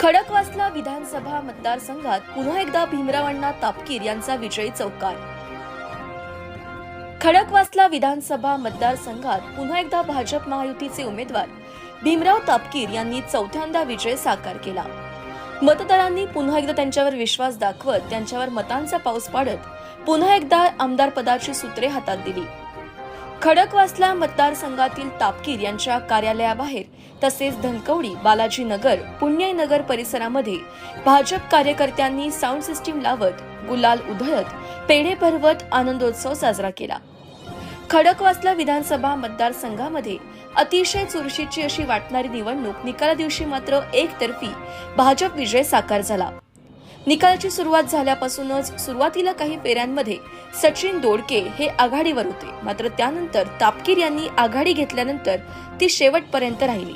खडकवासला विधानसभा मतदारसंघात पुन्हा एकदा भीमरावांना तापकीर यांचा विजयी चौकार. खडकवासला विधानसभा मतदारसंघात पुन्हा एकदा भाजप महायुतीचे उमेदवार भीमराव तापकीर यांनी चौथ्यांदा विजय साकार केला. मतदारांनी पुन्हा एकदा त्यांच्यावर विश्वास दाखवत त्यांच्यावर मतांचा पाऊस पाडत पुन्हा एकदा आमदार पदाची सूत्रे हातात दिली. खडकवासला मतदारसंघातील तापकीर यांच्या कार्यालयाबाहेर तसेच धनकवडी बालाजी नगर परिसरामध्ये भाजप कार्यकर्त्यांनी साऊंड सिस्टीम लावत गुलाल उधळत पेढे भरवत आनंदोत्सव साजरा केला. खडकवासला विधानसभा मतदारसंघामध्ये अतिशय चुरशीची अशी वाटणारी निवडणूक निकाला दिवशी मात्र एकतर्फी भाजप विजय साकार झाला. निकालची सुरुवात झाल्यापासूनच सुरुवातीला काही फेऱ्यांमध्ये सचिन दोडके हे आघाडीवर होते. मात्र त्यानंतर तापकीर यांनी आघाडी घेतल्यानंतर ती शेवटपर्यंत राहिली.